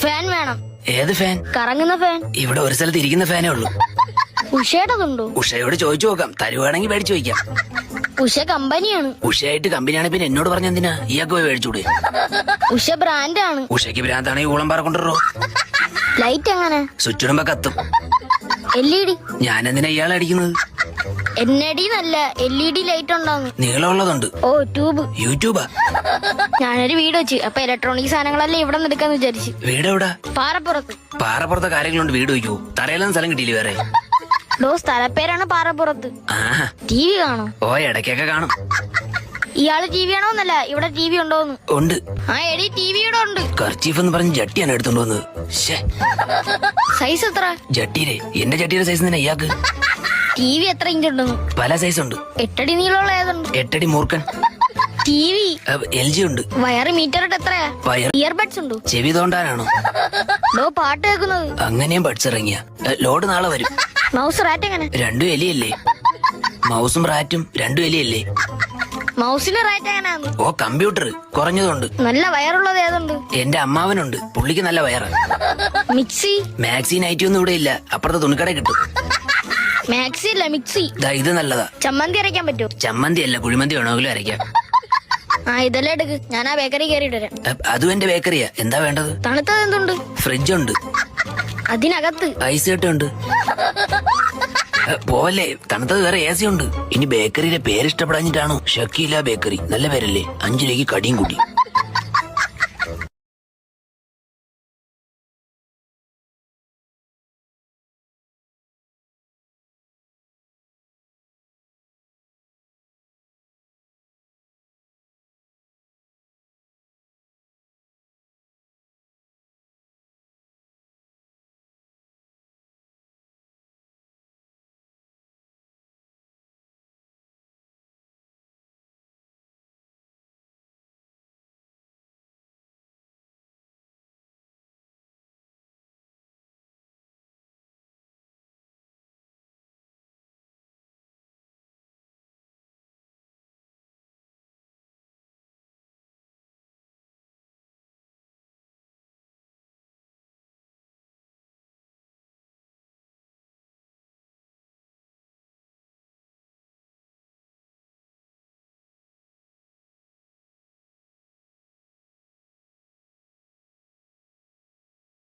Fan വേണം. ഏത് fan കറങ്ങുന്ന ഫാൻ ഇവിടെ ഒരു സ്ഥലത്ത് ഇരിക്കുന്ന ഫാനേ ഉള്ളൂ. ഉഷയുടെതുണ്ടോ ഉഷയോട് ചോദിച്ചു നോക്കാം. തരുവാണെങ്കിൽ മേടിച്ചു വയ്ക്കാം. ഉഷ കമ്പനിയാണ്. ഉഷയായിട്ട് കമ്പനിയാണെങ്കിൽ പിന്നെ എന്നോട് പറഞ്ഞ എന്തിനാ? ഇയാൾക്ക് പോയി മേടിച്ചൂടെ? ഉഷ ബ്രാൻഡാണ്. ഉഷയ്ക്ക് ഭ്രാന്താണെങ്കിൽ ഊളം പാറ കൊണ്ടുവരോ ലൈറ്റ് എങ്ങനെ? സ്വിച്ച് ഇടുമ്പോ കത്തും. എൽ ഇ ഡി ഞാൻ എന്തിനാ ഇയാളെ അടിക്കുന്നത്? എൻ എ ഡി നല്ല എൽ ഇ ഡി ലൈറ്റ് ഉണ്ടാകുന്നു നീളമുള്ളതുണ്ട്. ഓ ട്യൂബ്. യൂട്യൂബാ. ഞാനൊരു വീട് വെച്ച്. അപ്പൊ ഇലക്ട്രോണിക് സാധനങ്ങളെല്ലാം ഇവിടെ നിന്ന് എടുക്കാന്ന് വിചാരിച്ചു. വീട് എവിടെ പാറപ്പുറത്ത്. പാറപ്പുറത്തെ കാര്യങ്ങളുണ്ട് വീട് വയ്ക്കൂ. തറയിലൊന്നും സ്ഥലം കിട്ടിയില്ല വേറെ? ഡോ സ്ഥലപ്പേരാണ് പാറപ്പുറത്ത്. ടി വി കാണും? ഓ ഇടയ്ക്കൊക്കെ കാണും. ഇയാൾ ടി വി ആണോന്നല്ല ഇവിടെ ടി വി ഉണ്ടോന്ന്. ഉണ്ട്. ആ എടി ടി വി ഇവിടെ ഉണ്ട്. കർച്ചീഫ് എന്ന് പറഞ്ഞ് ജട്ടിയാണ് എടുത്തോണ്ട് വന്നത്. സൈസ് എത്ര ജട്ടിരേ എന്റെ ജട്ടിയുടെ സൈസ് തന്നെ ഇയാൾക്ക്. ടി വി എത്ര ഇഞ്ച് ഉണ്ടെന്ന്? പല സൈസ് ഉണ്ട്. എട്ടടി നീളമുള്ള ഏതുണ്ട്? എട്ടടി മൂർക്കൻ ടി വി? എൽ ജി ഉണ്ട്. വയറ് മീറ്റർ ഇട്ട് എത്രയാ വയർ ഇയർബഡ്സ് ഉണ്ടോ? ചെവി തോണ്ടാനാണോ? ഡോ പാട്ട് കേൾക്കുന്നത്. അങ്ങനെയും ബഡ്സ് ഇറങ്ങിയ. ലോഡ് നാളെ വരും. മൗസ് റാറ്റ് എങ്ങനെ? രണ്ടും എലിയല്ലേ? മൗസും റാറ്റും രണ്ടും എലിയല്ലേ? മൗസിന്റെ റാറ്റ് എങ്ങനെയാന്ന് ഓ കമ്പ്യൂട്ടർ കുറഞ്ഞതുണ്ട് നല്ല വയറുള്ളത് ഏതുണ്ട്? എന്റെ അമ്മാവനുണ്ട്. പുള്ളിക്ക് നല്ല വയറ്. മിക്സി മാക്സി നൈറ്റി ഒന്നും ഇവിടെ ഇല്ല. അപ്പുറത്തെ തുണിക്കട കിട്ടും. മാക്സി അല്ല മിക്സി. ദാ ഇത് നല്ലതാ. ചമ്മന്തി അരയ്ക്കാൻ പറ്റുമോ? ചമ്മന്തി അല്ല കുഴിമന്തി വേണമെങ്കിലും അരയ്ക്കാം. ആ ഇതെല്ലാം എടുക്ക്. ഞാൻ ആ ബേക്കറി കയറിയിട്ട് വരാം. അ- അതും എന്റെ ബേക്കറിയാ എന്താ വേണ്ടത്? തണുത്തത് എന്തുണ്ട്? ഫ്രിഡ്ജ് ഉണ്ട് അതിനകത്ത്. ഐസ് കെട്ടുണ്ട് പോവല്ലേ? തണുത്തത് വേറെ എ സി ഉണ്ട്. ഇനി ബേക്കറിയുടെ പേര് ഇഷ്ടപ്പെടാഞ്ഞിട്ടാണോ? ഷക്കീല ബേക്കറി നല്ല പേരല്ലേ? അഞ്ചു രൂപയ്ക്ക് കടിയും കൂട്ടി.